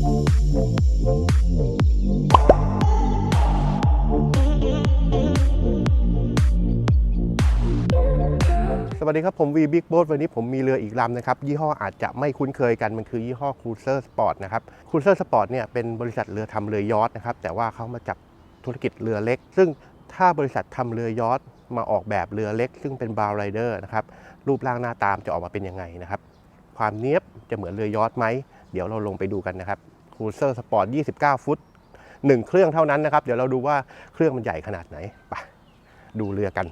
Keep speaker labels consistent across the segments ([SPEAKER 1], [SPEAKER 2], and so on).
[SPEAKER 1] สวัสดีครับ ผมวีบิ๊กโบ๊ทวันนี้ผมมีเรืออีกลำนะครับ ยี่ห้ออาจจะไม่คุ้นเคยกัน มันคือยี่ห้อครูเซอร์สปอร์ตนะครับครูเซอร์สปอร์ตเนี่ยเป็นบริษัทเรือทำเรือยอทนะครับ แต่ว่าเขามาจับธุรกิจเรือเล็ก ซึ่งถ้าบริษัททำเรือยอทมาออกแบบเรือเล็ก ซึ่งเป็นบาวไรเดอร์นะครับ รูปร่างหน้าตามจะออกมาเป็นยังไงนะครับ ความเนี้ยบจะเหมือนเรือยอทไหม เดี๋ยวเราลงไปดูกันนะครับ ครูเซอร์สปอร์ต 29 ฟุต 1 เครื่องเท่านั้นนะครับ เดี๋ยวเราดูว่าเครื่องมันใหญ่ขนาดไหน ไป ดูเรือกัน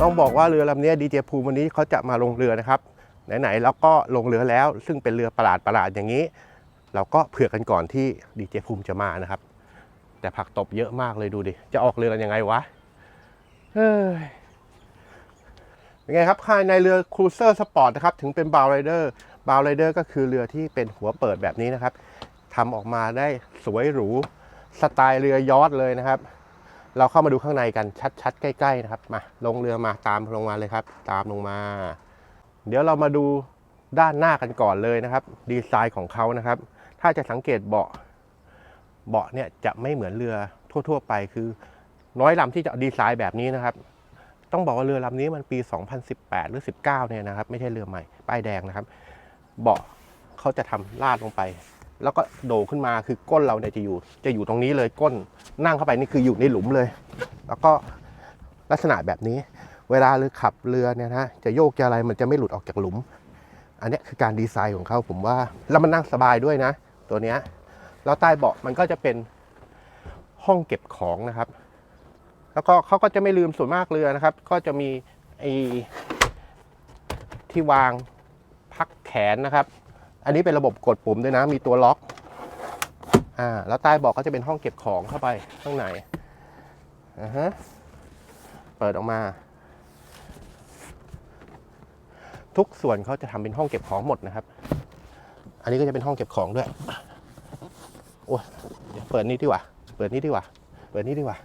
[SPEAKER 1] ต้องบอกว่าเรือลำนี้ดีเจภูมิวันนี้เขาจะมาลงเรือนะครับ ไหนๆแล้วก็ลงเรือแล้ว ซึ่งเป็นเรือประหลาดประหลาดอย่างนี้ เราก็เผื่อกันก่อนที่ดีเจภูมิจะมานะครับ แต่ผักตบเยอะมากเลยดูดิ จะออกเรือกันยังไงวะเฮ้ยเป็นไงครับภายในเรือครูเซอร์สปอร์ตนะครับ ถึงเป็นบาวไรเดอร์บาวไรเดอร์ก็คือเรือที่เป็นหัวเปิดแบบนี้นะครับทำออกมาได้สวยหรูสไตล์เรือยอทเลยนะครับ เราเข้ามาดูข้างในกันชัดๆ ใกล้ๆนะครับ มาลงเรือมาตามลงมาเลยครับ ตามลงมา เดี๋ยวเรามาดูด้านหน้ากันก่อนเลยนะครับ ดีไซน์ของเขานะครับ ถ้าจะสังเกตเบาะ เบาะเนี่ยจะไม่เหมือนเรือทั่ว ๆ ไปคือ น้อยลำที่จะดีไซน์แบบนี้นะครับ ต้องบอกว่าเรือลำนี้มันปี 2018 หรือ 19 เนี่ยนะครับ ไม่ใช่เรือใหม่ ป้ายแดงนะครับ เบาะเขาจะทำลาดลงไป แล้วก็โดขึ้นมาคือก้นเราเนี่ยจะอยู่ จะอยู่ตรงนี้เลยก้นนั่งเข้าไปนี่คืออยู่ในหลุมเลย แล้วก็ลักษณะแบบนี้ เวลาเรือขับเรือเนี่ยนะจะโยกจะอะไรมันจะไม่หลุดออกจากหลุม อันนี้คือการดีไซน์ของเขาผมว่าแล้วมันนั่งสบายด้วยนะ ตัวเนี้ย แล้วใต้เบาะมันก็จะเป็นห้องเก็บของนะครับ แล้วก็เขาก็จะไม่ลืมส่วนมากเรือนะครับ ก็จะมีไอ้ที่วางพักแขนนะครับ อันนี้เป็นระบบกดปุ่มด้วยนะ มีตัวล็อกอ่าแล้วใต้เบอกก็จะเป็นห้องเก็บของเข้าไปข้างในอ่าฮะเปิดออกมา ทุกส่วนเขาจะทำเป็นห้องเก็บของหมดนะครับ อันนี้ก็จะเป็นห้องเก็บของด้วย โอ้ยเปิดนี้ดีกว่า เปิดนี้ดีกว่า เปิดนี้ดีกว่า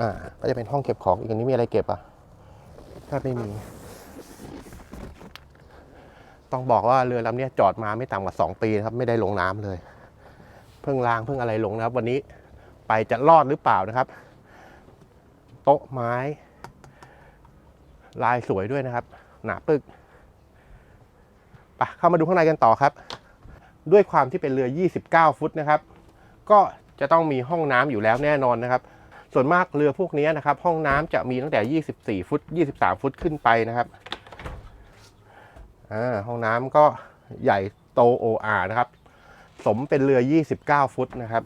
[SPEAKER 1] อ่า ก็จะเป็นห้องเก็บของ อีกอันนี้มีอะไรเก็บอะ ถ้าไม่มี ต้องบอกว่าเรือลำนี้จอดมาไม่ต่ำกว่า 2 ปีนะครับ ไม่ได้ลงน้ำเลย เพิ่งล้างเพิ่งอะไรลงนะครับ วันนี้ไปจะรอดหรือเปล่านะครับ โต๊ะไม้ ลายสวยด้วยนะครับ หนาปึก ปเข้ามาดูข้างในกันต่อครับ ด้วยความที่เป็นเรือ 29 ฟุตนะครับ ก็จะต้องมีห้องน้ำอยู่แล้วแน่นอนนะครับ ส่วนมากเรือพวกนี้นะครับ ห้องน้ำจะมีตั้งแต่ 24 ฟุต 23 ฟุตขึ้นไปนะครับอ่าห้องน้ำก็ใหญ่โตโออานะครับ สมเป็นเรือ 29 ฟุตนะครับ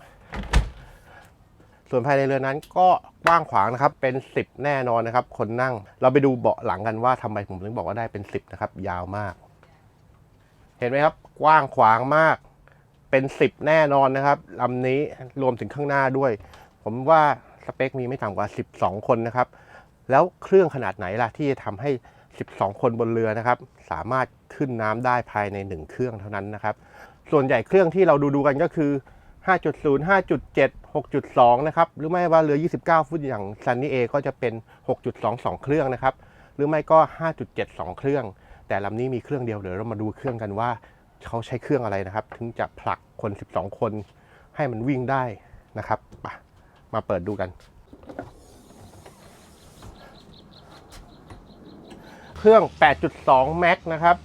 [SPEAKER 1] ส่วนภายในเรือนั้นก็กว้างขวางนะครับ เป็น 10 แน่นอนนะครับ คนนั่ง เราไปดูเบาะหลังกันว่าทำไมผมถึงบอกว่าได้เป็น 10 นะครับ ยาวมาก เห็นไหมครับ กว้างขวางมาก เป็น 10 แน่นอนนะครับลำนี้รวมถึงข้างหน้าด้วย ผมว่าสเปคมีไม่ต่ำกว่า 12 คนนะครับ แล้วเครื่องขนาดไหนล่ะที่จะทำให้ 12 คนบนเรือนะครับ สามารถขึ้นน้ำได้ภายใน 1 เครื่องเท่านั้นนะครับ ส่วนใหญ่เครื่องที่เราดูดูกันก็คือ 5.0 5.7 6.2 นะครับ หรือไม่ว่าเรือ 29 ฟุตอย่างซันนี่เอก็จะเป็น 6.2 2 เครื่องนะครับ หรือไม่ก็ 5.7 2 เครื่อง แต่ลำนี้มีเครื่องเดียวเดี๋ยวเรามาดูเครื่องกันว่าเขาใช้เครื่องอะไรนะครับ ถึงจะผลักคน 12 คน ให้มันวิ่งได้นะครับมาเปิดดูกัน เครื่อง 8.2 Max นะครับ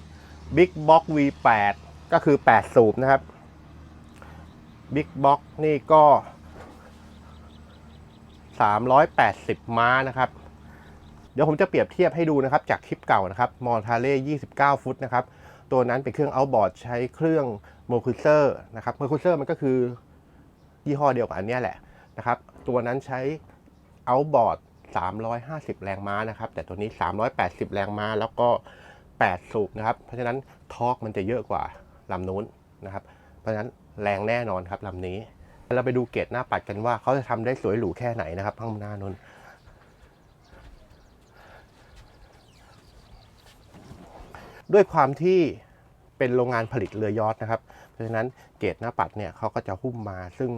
[SPEAKER 1] Big Box V8 ก็คือ 8 สูบนะครับ Big Box นี่ก็ 380 ม้านะครับ เดี๋ยวผมจะเปรียบเทียบให้ดูนะครับจากคลิปเก่านะครับมอทาเล่29 ฟุตนะครับตัวนั้นเป็นเครื่อง outboard ใช้เครื่องโมคูเซอร์นะครับโมคูเซอร์มันก็คือยี่ห้อเดียวกับอันนี้แหละนะครับตัวนั้นใช้ outboard 350 แรงม้านะครับ แต่ตัวนี้ 380 แรงม้าแล้วก็ 8 สูบนะครับ เพราะฉะนั้นทอร์กมันจะเยอะกว่าลำนู้นนะครับ เพราะฉะนั้นแรงแน่นอนครับลำนี้ เราไปดูเกตหน้าปัดกันว่าเขาจะทำได้สวยหรูแค่ไหนนะครับข้างหน้านู้น ด้วยความที่เป็นโรงงานผลิตเรือยอทนะครับ เพราะฉะนั้นเกตหน้าปัดเนี่ยเขาก็จะหุ้มมาซึ่ง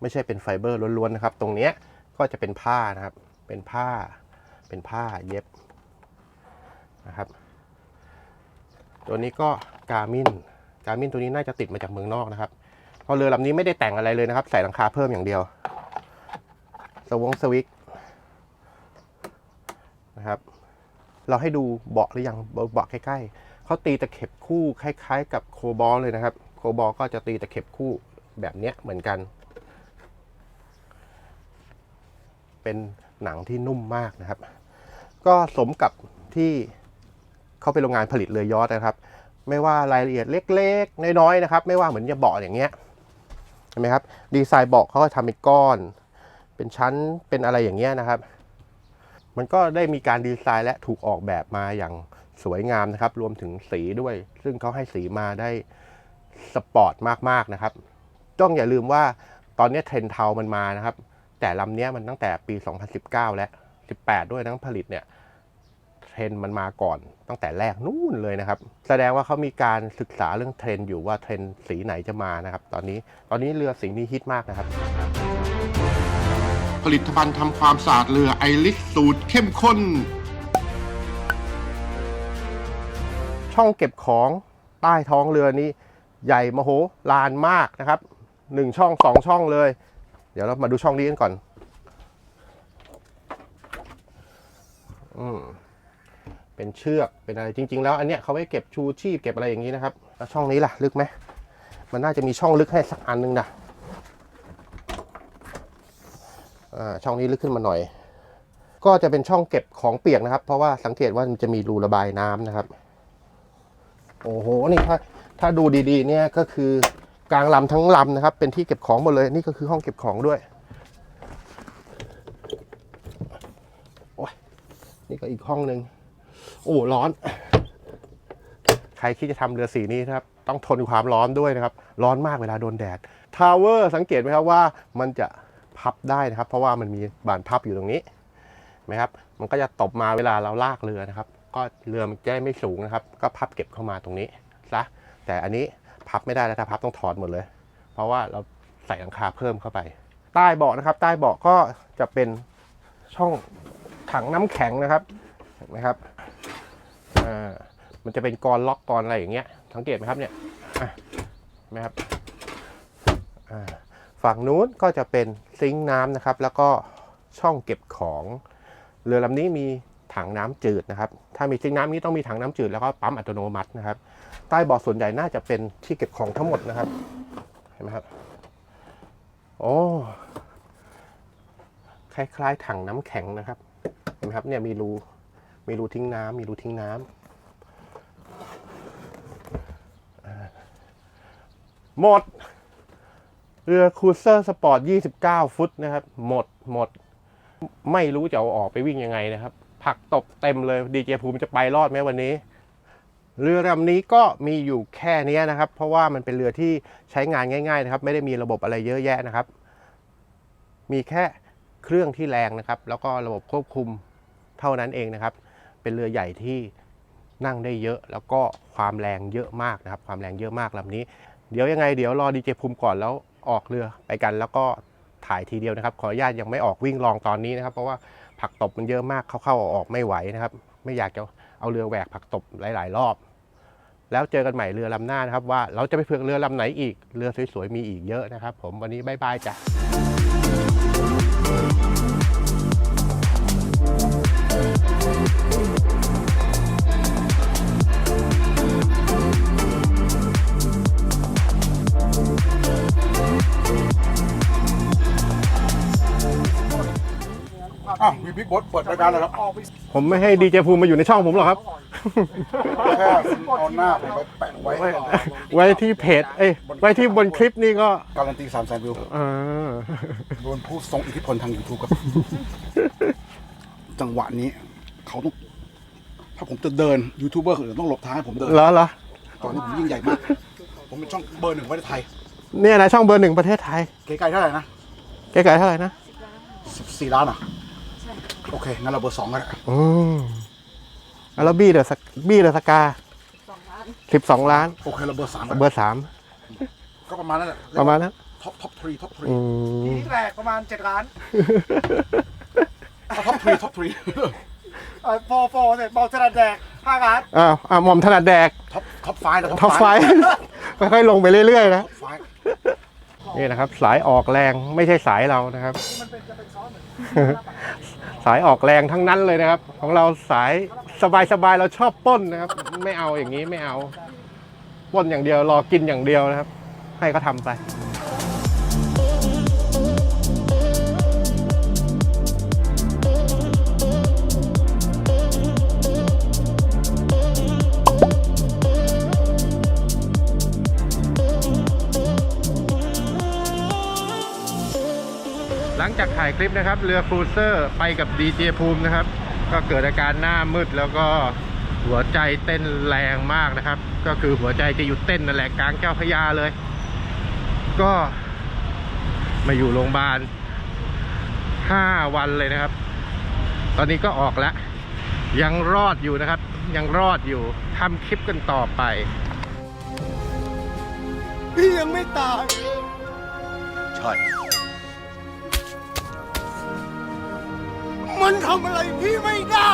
[SPEAKER 1] ไม่ใช่เป็นไฟเบอร์ล้วนๆนะครับ ตรงเนี้ยก็จะเป็นผ้านะครับ เป็นผ้า เป็นผ้าเย็บนะครับ ตัวนี้ก็กามินกามินตัวนี้น่าจะติดมาจากเมืองนอกนะครับ เพราะเรือลำนี้ไม่ได้แต่งอะไรเลยนะครับ ใส่หลังคาเพิ่มอย่างเดียว สวงสวิกนะครับ เราให้ดูเบาะหรือยังเบาะใกล้ๆเขาตีตะเข็บคู่คล้าย ๆ กับโคบอลเลยนะครับ โคบอลก็จะตีตะเข็บคู่แบบเนี้ยเหมือนกัน เป็นหนังที่นุ่มมากนะครับ ก็สมกับที่เขาเป็นโรงงานผลิตเรือยอชต์นะครับ ไม่ว่ารายละเอียดเล็กๆน้อยๆนะครับ ไม่ว่าเหมือนจะเบาะอย่างเงี้ยเห็นไหมครับดีไซน์เบาะเขาก็ทำเป็นก้อน เป็นชั้นเป็นอะไรอย่างเงี้ยนะครับ มันก็ได้มีการดีไซน์และถูกออกแบบมาอย่างสวยงามนะครับ รวมถึงสีด้วย ซึ่งเขาให้สีมาได้สปอร์ตมากๆนะครับ ต้องอย่าลืมว่าตอนนี้เทรนเทามันมานะครับ แต่ลำเนี้ยมันตั้งแต่ปี 2019 และ 18 ด้วยทั้งผลิตเนี่ยเทรนมันมาก่อนตั้งแต่แรกนู่นเลยนะครับ แสดงว่าเขามีการศึกษาเรื่องเทรนอยู่ว่าเทรนสีไหนจะมานะครับ ตอนนี้ตอนนี้เรือสีนี้ฮิตมากนะครับ ผลิตภัณฑ์ทำความสะอาดเรือไอริสสูตรเข้มข้น ช่องเก็บของใต้ท้องเรือนี้ ใหญ่มโหฬารมากนะครับหนึ่งช่องสองช่องเลย เดี๋ยวเรามาดูช่องนี้กันก่อนอืมเป็นเชือกเป็นอะไรจริง ๆ แล้วอันเนี้ยเขาไว้เก็บชูชีพเก็บอะไรอย่างนี้นะครับ แล้วช่องนี้ล่ะ ลึกไหมมันน่าจะมีช่องลึกให้สักอันหนึงนะอ่า ช่องนี้ลึกขึ้นมาหน่อย ก็จะเป็นช่องเก็บของเปียกนะครับ เพราะว่าสังเกตว่ามันจะมีรูระบายน้ำนะครับ โอ้โหนี่ถ้าถ้าดูดีๆ เนี่ยก็คือกลางลำทั้งลำนะครับ เป็นที่เก็บของหมดเลยนี่ก็คือห้องเก็บของด้วยโอ้ยนี่ก็อีกห้องหนึ่งโอ้ร้อน ใครคิดจะทำเรือสีนี้นะครับ ต้องทนความร้อนด้วยนะครับ ร้อนมากเวลาโดนแดดทาวเวอร์สังเกตไหมครับว่ามันจะ พับได้นะครับ เพราะว่ามันมีบานพับอยู่ตรงนี้นไหมครับ มันก็จะตบมาเวลาเราลากเรือนะครับ ก็เรือมันจะได้ไม่สูงนะครับ ก็พับเก็บเข้ามาตรงนี้ซะแต่อันนี้พับไม่ได้แล้วถ้าพับต้องถอดหมดเลย เพราะว่าเราใส่หลังคาเพิ่มเข้าไป ใต้เบาะนะครับ ใต้เบาะก็จะเป็นช่องถังน้ำแข็งนะครับเห็นไหมครับอ่ามันจะเป็นกรอนล็อกกรอนอะไรอย่างเงี้ยสังเกตไหมครับเนี่ยอะไหมครับอ่า ฝั่งนู้นก็จะเป็นซิงค์น้ำนะครับ แล้วก็ช่องเก็บของ เรือลำนี้มีถังน้ำจืดนะครับ ถ้ามีซิงค์น้ำนี้ต้องมีถังน้ำจืดแล้วก็ปั๊มอัตโนมัตินะครับ ใต้เบาะส่วนใหญ่น่าจะเป็นที่เก็บของทั้งหมดนะครับ เห็นไหมครับ โอ้ คล้ายๆ ถังน้ำแข็งนะครับ เห็นไหมครับ เนี่ยมีรู มีรูทิ้งน้ำมีรูทิ้งน้ำอ่าหมด เรือครูเซอร์สปอร์ต 29 ฟุตนะครับ หมดหมด ไม่รู้จะเอาออกไปวิ่งยังไงนะครับ ผักตบเต็มเลยดีเจภูมิจะไปรอดไหมวันนี้ เรือลำนี้ก็มีอยู่แค่นี้นะครับ เพราะว่ามันเป็นเรือที่ใช้งานง่าย ๆ นะครับ ไม่ได้มีระบบอะไรเยอะแยะนะครับ มีแค่เครื่องที่แรงนะครับ แล้วก็ระบบควบคุมเท่านั้นเองนะครับ เป็นเรือใหญ่ที่นั่งได้เยอะแล้วก็ความแรงเยอะมากนะครับ ความแรงเยอะมากลำนี้ เดี๋ยวยังไงเดี๋ยวรอดีเจภูมิก่อนแล้ว ออกเรือไปกัน แล้วก็ถ่ายทีเดียวนะครับ ขออนุญาตยังไม่ออกวิ่งลองตอนนี้นะครับ เพราะว่าผักตบมันเยอะมากเข้าๆออกๆไม่ไหวนะครับ ไม่อยากจะเอาเรือแหวกผักตบหลาย ๆ รอบ แล้วเจอกันใหม่เรือลำหน้านะครับ ว่าเราจะไปเผือกเรือลำไหนอีกเรือสวยๆมีอีกเยอะนะครับ ผมวันนี้บายบายจ้ะ
[SPEAKER 2] อ้าวมีบิ๊กบอสเปิดรายการเลยครับ
[SPEAKER 1] ผมไม่ให้ดีเจภูมิมาอยู่ในช่องผมหรอกครับ
[SPEAKER 2] แค่เอาหน้าผมไปแปะไว้
[SPEAKER 1] ไว้ไว้ที่เพจเอ้ยไว้ที่บนคลิปนี่ก็
[SPEAKER 2] การันตีสามแสนวิว
[SPEAKER 1] เออ
[SPEAKER 2] โดนผู้ทรงอิทธิพลทาง YouTube ครับ จังหวะนี้ เขาต้อง ถ้าผมจะเดินยูทูบเบอร์คนอื่นต้องหลบทางให้ผมเดิน
[SPEAKER 1] แล้วเหรอ
[SPEAKER 2] ตอนนี้ผมยิ่งใหญ่มาก ผมเป็นช่องเบอร์หนึ่งประเทศไทย
[SPEAKER 1] เนี่ยนะช่องเบอร์หนึ่งประเทศไทย
[SPEAKER 2] เก๋ไก่เท่าไหร่นะ
[SPEAKER 1] ไกลๆเท่าไหร่นะ
[SPEAKER 2] สิบสี่ล้านอะ โอเค งั้นเราเบอร์สองก็ได้
[SPEAKER 1] อืมแล้วบี้เดอะสกบี้เดอะสกาสิบสองล้าน
[SPEAKER 2] โอเค เราเบอร์สามก็
[SPEAKER 1] เบ
[SPEAKER 2] ได้
[SPEAKER 1] อร์สาม
[SPEAKER 2] ก็ประมาณนั้นแหละ
[SPEAKER 1] ประมาณนั้น
[SPEAKER 2] ทท็อปท็อปทรีท็อปทรี
[SPEAKER 1] อืม
[SPEAKER 3] ที่แรกประมาณ7ล้าน
[SPEAKER 2] ท็อปทรีท็อปทรี
[SPEAKER 3] เออโฟโฟเสร็จบอกสลัดแดก5ล้าน
[SPEAKER 1] อ้าวอะหม่อมถนัดแดก
[SPEAKER 2] ท็อปท็อปไฟนะ
[SPEAKER 1] ท็อปไฟค่อยๆลงไปเรื่อยๆนะ
[SPEAKER 2] ท็อปไฟ
[SPEAKER 1] นี่นะครับ สายออกแรงไม่ใช่สายเรานะครับ
[SPEAKER 3] สา
[SPEAKER 1] ยออกแรงทั้งนั้นเลยนะครับ ของเราสายสบายๆเราชอบป้นนะครับ ไม่เอาอย่างนี้ไม่เอาป้นอย่างเดียวรอกินอย่างเดียวนะครับ ให้เขาทำไป ลังจากถ่ายคลิปนะครับเรือครูเซอร์ไปกับดีเจภูมินะครับ ก็เกิดอาการหน้ามืดแล้วก็หัวใจเต้นแรงมากนะครับ ก็คือหัวใจจะหยุดเต้นนั่นแหละกลางเจ้าพระยาเลย ก็มาอยู่โรงพยาบาลห้าวันเลยนะครับ ตอนนี้ก็ออกแล้ว ยังรอดอยู่นะครับ ยังรอดอยู่ทำคลิปกันต่อไป
[SPEAKER 3] พี่ยังไม่ตาย
[SPEAKER 2] ใช่
[SPEAKER 3] มันทำอะไรพี่ไม่ได้